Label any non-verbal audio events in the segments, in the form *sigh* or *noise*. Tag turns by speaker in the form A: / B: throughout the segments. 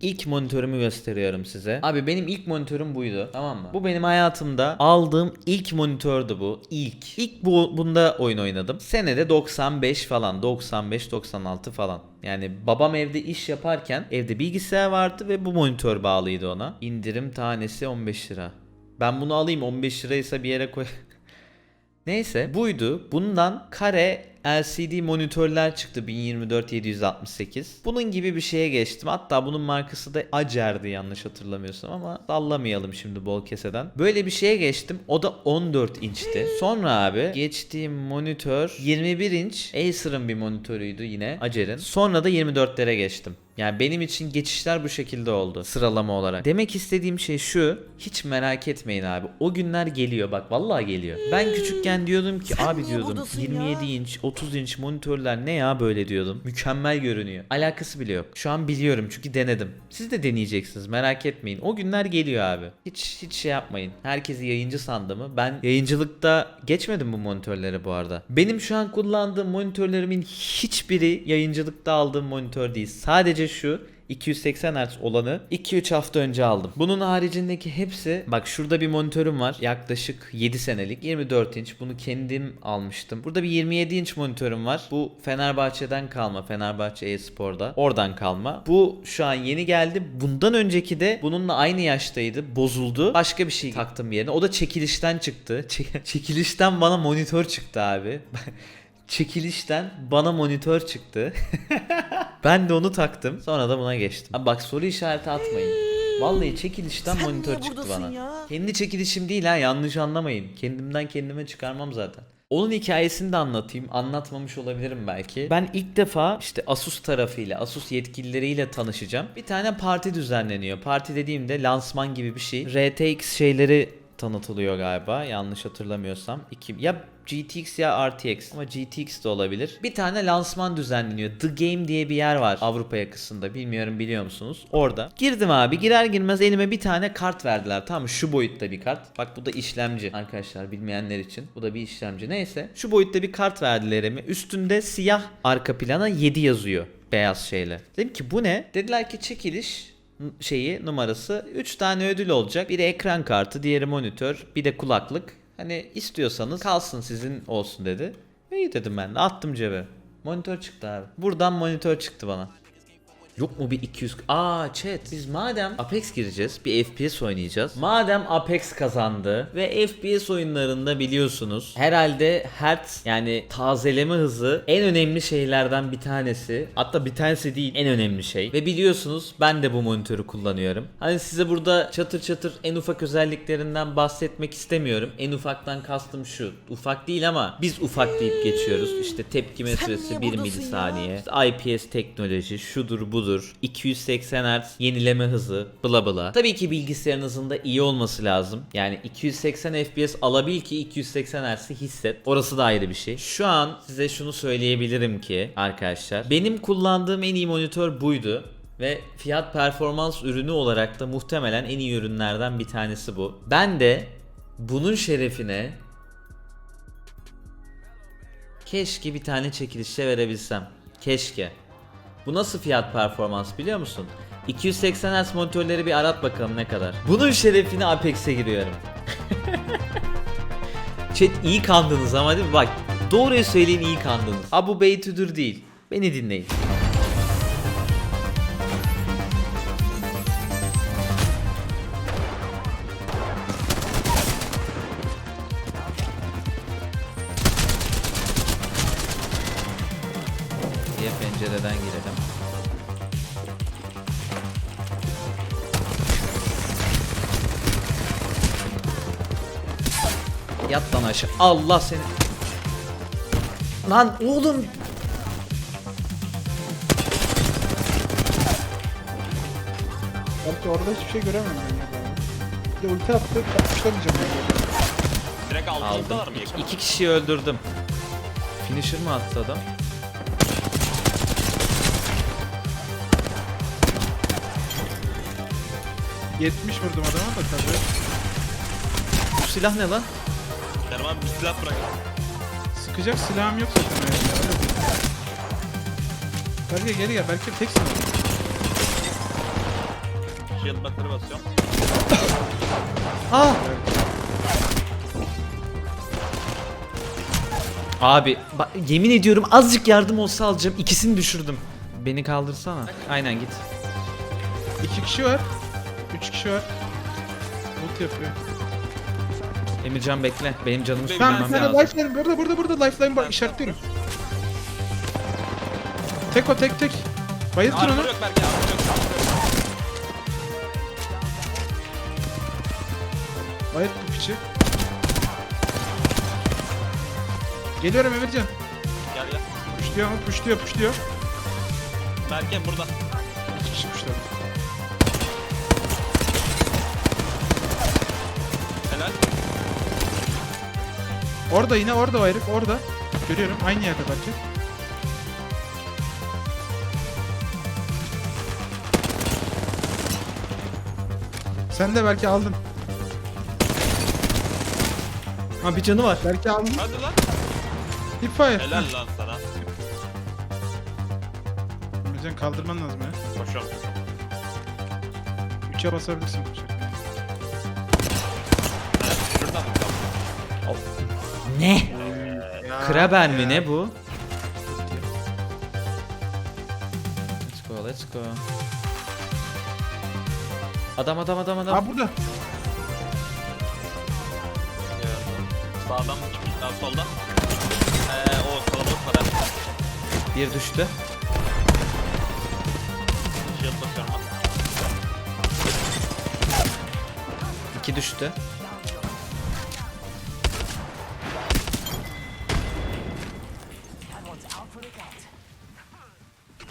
A: İlk monitörümü gösteriyorum size. Abi benim ilk monitörüm buydu. Tamam mı? Bu benim hayatımda aldığım ilk monitördü bu. İlk. İlk bu bunda oyun oynadım. Senede 95 falan. 95 96 falan. Yani babam evde iş yaparken evde bilgisayar vardı ve bu monitör bağlıydı ona. İndirim tanesi 15 lira. Ben bunu alayım 15 liraysa bir yere koy. *laughs* Neyse buydu. Bundan kare LCD monitörler çıktı 1024 768. Bunun gibi bir şeye geçtim. Hatta bunun markası da Acer'di yanlış hatırlamıyorsam ama sallamayalım şimdi bol keseden. Böyle bir şeye geçtim. O da 14 inçti. Sonra abi geçtiğim monitör 21 inç. Acer'ın bir monitörüydü yine Acer'in. Sonra da 24'lere geçtim. Yani benim için geçişler bu şekilde oldu sıralama olarak. Demek istediğim şey şu. Hiç merak etmeyin abi. O günler geliyor bak vallahi geliyor. Ben küçükken diyordum ki
B: Sen
A: abi diyordum
B: buradasın
A: 27
B: ya?
A: inç 30 inç monitörler ne ya böyle diyordum. Mükemmel görünüyor. Alakası bile yok. Şu an biliyorum çünkü denedim. Siz de deneyeceksiniz merak etmeyin. O günler geliyor abi. Hiç hiç şey yapmayın. Herkesi yayıncı sandı mı? Ben yayıncılıkta geçmedim bu monitörlere bu arada. Benim şu an kullandığım monitörlerimin hiçbiri yayıncılıkta aldığım monitör değil. Sadece şu 280 Hz olanı 2-3 hafta önce aldım. Bunun haricindeki hepsi bak şurada bir monitörüm var. Yaklaşık 7 senelik 24 inç. Bunu kendim almıştım. Burada bir 27 inç monitörüm var. Bu Fenerbahçe'den kalma. Fenerbahçe e-sporda. Oradan kalma. Bu şu an yeni geldi. Bundan önceki de bununla aynı yaştaydı. Bozuldu. Başka bir şey taktım yerine. O da çekilişten çıktı. *laughs* Çek- çekilişten bana monitör çıktı abi. *laughs* Çekilişten bana monitör çıktı. *laughs* ben de onu taktım. Sonra da buna geçtim. Abi bak soru işareti atmayın. Vallahi çekilişten
B: Sen
A: monitör
B: niye
A: çıktı
B: buradasın
A: bana.
B: ya?
A: Kendi çekilişim değil ha yanlış anlamayın. Kendimden kendime çıkarmam zaten. Onun hikayesini de anlatayım. Anlatmamış olabilirim belki. Ben ilk defa işte Asus tarafıyla, Asus yetkilileriyle tanışacağım. Bir tane parti düzenleniyor. Parti dediğimde lansman gibi bir şey. RTX şeyleri tanıtılıyor galiba. Yanlış hatırlamıyorsam. İki, ya GTX ya RTX ama GTX de olabilir. Bir tane lansman düzenleniyor. The Game diye bir yer var Avrupa yakasında. Bilmiyorum biliyor musunuz? Orada. Girdim abi. Girer girmez elime bir tane kart verdiler. Tamam? Şu boyutta bir kart. Bak bu da işlemci arkadaşlar bilmeyenler için. Bu da bir işlemci. Neyse. Şu boyutta bir kart verdiler elime. Üstünde siyah arka plana 7 yazıyor. Beyaz şeyle. Dedim ki bu ne? Dediler ki çekiliş şeyi numarası 3 tane ödül olacak. Biri ekran kartı, diğeri monitör, bir de kulaklık. Hani istiyorsanız kalsın sizin olsun dedi. İyi dedim ben de attım cebe. Monitör çıktı abi. Buradan monitör çıktı bana. Yok mu bir 200... Aa chat biz madem Apex gireceğiz bir FPS oynayacağız. Madem Apex kazandı ve FPS oyunlarında biliyorsunuz herhalde hertz yani tazeleme hızı en önemli şeylerden bir tanesi. Hatta bir tanesi değil en önemli şey. Ve biliyorsunuz ben de bu monitörü kullanıyorum. Hani size burada çatır çatır en ufak özelliklerinden bahsetmek istemiyorum. En ufaktan kastım şu. Ufak değil ama biz ufak deyip geçiyoruz. İşte tepkime süresi
B: niye
A: 1
B: buradasın ya?
A: milisaniye. İşte IPS teknoloji şudur budur 280 Hz yenileme hızı bla bla. Tabii ki bilgisayarınızın da iyi olması lazım. Yani 280 FPS alabil ki 280 Hz'i hisset. Orası da ayrı bir şey. Şu an size şunu söyleyebilirim ki arkadaşlar. Benim kullandığım en iyi monitör buydu. Ve fiyat performans ürünü olarak da muhtemelen en iyi ürünlerden bir tanesi bu. Ben de bunun şerefine Keşke bir tane çekilişe verebilsem. Keşke. Bu nasıl fiyat performans biliyor musun? 280 Hz monitörleri bir arat bakalım ne kadar. Bunun şerefine Apex'e giriyorum. *laughs* Chat iyi kandınız ama değil mi? Bak doğruyu söyleyin iyi kandınız. Abu Beytüdür değil. Beni dinleyin. Diye pencereden girelim. Yat lan aşağı. Allah seni. Lan oğlum.
C: Belki orada hiçbir şey göremem ben ya. Bir de ulti attı, yapışlamayacağım yani.
D: Direkt altındalar
A: Aldım.
D: mı
A: İki,
D: yakın?
A: iki kişiyi öldürdüm. Finisher mı attı adam?
C: Yetmiş vurdum adama da tabii.
A: Bu silah ne lan?
D: Derman bir silah bırak.
C: Sıkacak silahım yok zaten öyle. Belki geri gel, belki teksin.
D: Shield battery basıyorum.
A: Ah! Abi bak, yemin ediyorum azıcık yardım olsa alacağım. İkisini düşürdüm. Beni kaldırsana. Aynen git.
C: İki kişi var. Üç kişi var. Ult yapıyor.
A: Emircan bekle. Benim canımı
C: Tamam bir
A: sürmem
C: tane
A: lazım.
C: lifeline burada burada burada lifeline bak işaretliyorum. Tek o tek tek. Bayıltın
D: Armor
C: onu.
D: yok belki armor yok.
C: Bayılt bu piçi. Geliyorum Emircan.
D: Gel gel.
C: Puşluyor mu? Puşluyor puşluyor.
D: Berke burada.
C: İki kişi puşladı. Orada yine orada o herif orada. Görüyorum aynı yerde belki. Sen de belki aldın.
A: Ha bir canı var.
C: Belki aldın.
D: Hadi lan.
C: Hipfire.
D: Helal lan sana.
C: Emircan kaldırman lazım ya.
D: Koşuyorum.
C: 3'e basabilirsin.
D: Şuradan
A: Ne? Kraben mi ne bu? Let's go, let's go. Adam adam adam adam.
C: Aa burada.
D: Sağdan mı çıkmış? Daha soldan. Eee o kalabalık hadi.
A: Bir düştü.
D: Shield basıyorum.
A: İki düştü.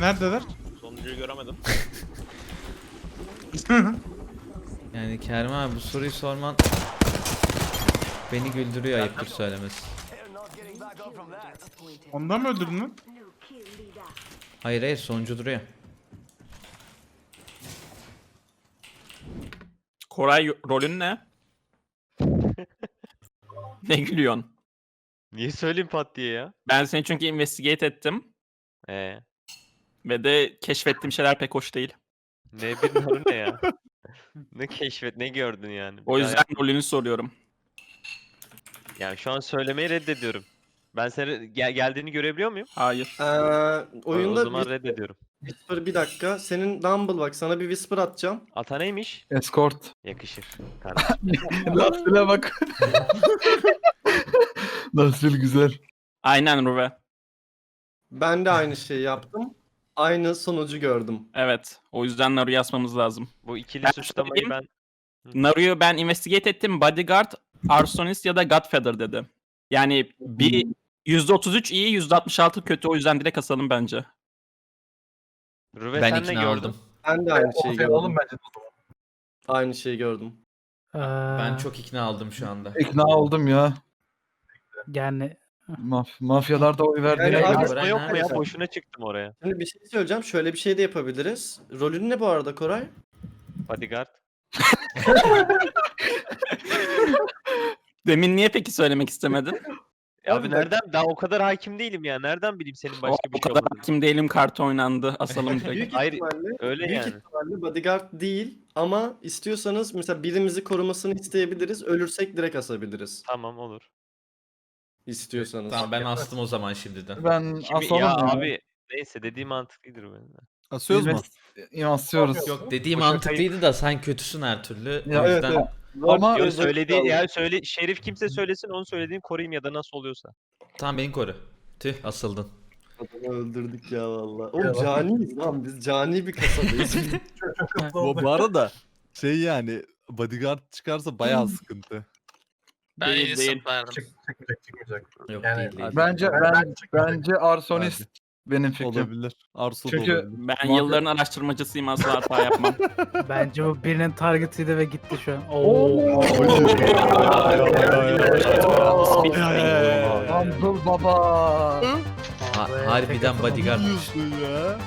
C: Neredeler?
D: Sonuncuyu göremedim. *laughs*
A: Yani Kerem abi bu soruyu sorman beni güldürüyor ayıptır söylemesi.
C: Ondan mı öldürdün lan?
A: Hayır hayır sonuncu duruyor.
B: Koray rolün ne? *laughs* ne gülüyorsun?
E: Niye söyleyeyim pat diye ya?
B: Ben seni çünkü investigate ettim
E: Ee,
B: ve de keşfettiğim şeyler pek hoş değil.
E: ne bir soru ne ya? *laughs* ne keşfet, ne gördün yani?
B: O
E: Bir daha
B: yüzden rolünü soruyorum.
E: Yani şu an söylemeyi reddediyorum. Ben seni gel- geldiğini görebiliyor muyum?
B: Hayır.
F: Ee, oyunda
E: o zaman
F: bir
E: reddediyorum.
F: whisper bir dakika. Senin Dumble bak sana bir whisper atacağım.
E: Ata neymiş?
G: Escort.
E: Yakışır. Kardeşim. *laughs*
G: Nasıl'a bak. *laughs* Nasıl güzel.
B: Aynen Ruve.
F: Ben de aynı şeyi yaptım. Aynı sonucu gördüm.
B: Evet. O yüzden Naru'yu asmamız lazım.
E: Bu ikili
B: Ben
E: suçlamayı
B: söyleyeyim.
E: ben...
B: Naru'yu ben investigate ettim. Bodyguard, Arsonist ya da Godfather dedi. Yani bir %33 iyi, %66 kötü. O yüzden direkt asalım bence.
E: Rüve
A: ben
E: sen ne
A: ikna
E: gördün?
A: oldum.
F: Ben de aynı şeyi gördüm.
G: Bence.
F: Aynı şeyi gördüm.
A: Ben çok ikna oldum şu anda.
G: İkna oldum ya.
H: Yani
G: Maf mafyalar da oy verdiğine
F: Yani abi-
G: göre.
E: Basma yok mu ya? Boşuna çıktım oraya.
F: Şimdi bir şey söyleyeceğim. Şöyle bir şey de yapabiliriz. Rolün ne bu arada Koray?
E: Bodyguard. *laughs*
B: Demin niye peki söylemek istemedin?
E: Abi nereden? Daha o kadar hakim değilim ya. Nereden bileyim senin başka
B: o
E: bir şey
B: kadar
E: olduğunu?
B: hakim değilim kartı oynandı. Asalım direkt.
F: Büyük
E: Hayır,
F: ihtimalle,
E: öyle
F: büyük
E: yani.
F: ihtimalle bodyguard değil ama istiyorsanız mesela birimizi korumasını isteyebiliriz. Ölürsek direkt asabiliriz.
E: Tamam olur.
F: İstiyorsanız.
A: Tamam ben astım o zaman şimdiden.
G: Ben
E: Şimdi
G: asalım
E: ya abi neyse dediğim mantıklıdır benim.
G: Asıyoruz mu? Asıyoruz.
A: Yok dediğim mantıklıydı da sen kötüsün her türlü. O
G: Ya,
F: evet,
A: yüzden
F: evet.
G: Ama
E: Yo,
F: Gözde
E: söylediğin
F: kaldı.
E: ya söyle Şerif kimse söylesin onu söylediğini koruyayım ya da nasıl oluyorsa.
A: tamam beni koru. Tüh asıldın.
F: Adamı öldürdük ya valla. Oğlum caniyiz lan biz cani bir kasabayız.
I: Bu, *laughs* bu arada şey yani bodyguard çıkarsa bayağı *laughs* sıkıntı.
J: Ben
B: Değil,
J: iyi
B: değil.
J: verdim.
H: çıkmayacak çıkmayacak.
A: Yok
H: Yani-
A: değil değil.
G: bence ben bence arsonist benim fikrim.
I: Olabilir. Arsu da
G: Çünkü-
I: olabilir.
B: Ben
G: Mafya-
B: yılların araştırmacısıyım asla hata yapmam. *laughs*
H: Bence bu birinin targetiydi ve gitti şu an. Oo.
G: Abdul baba.
A: Ha- harbiden bodyguard.
I: Ya?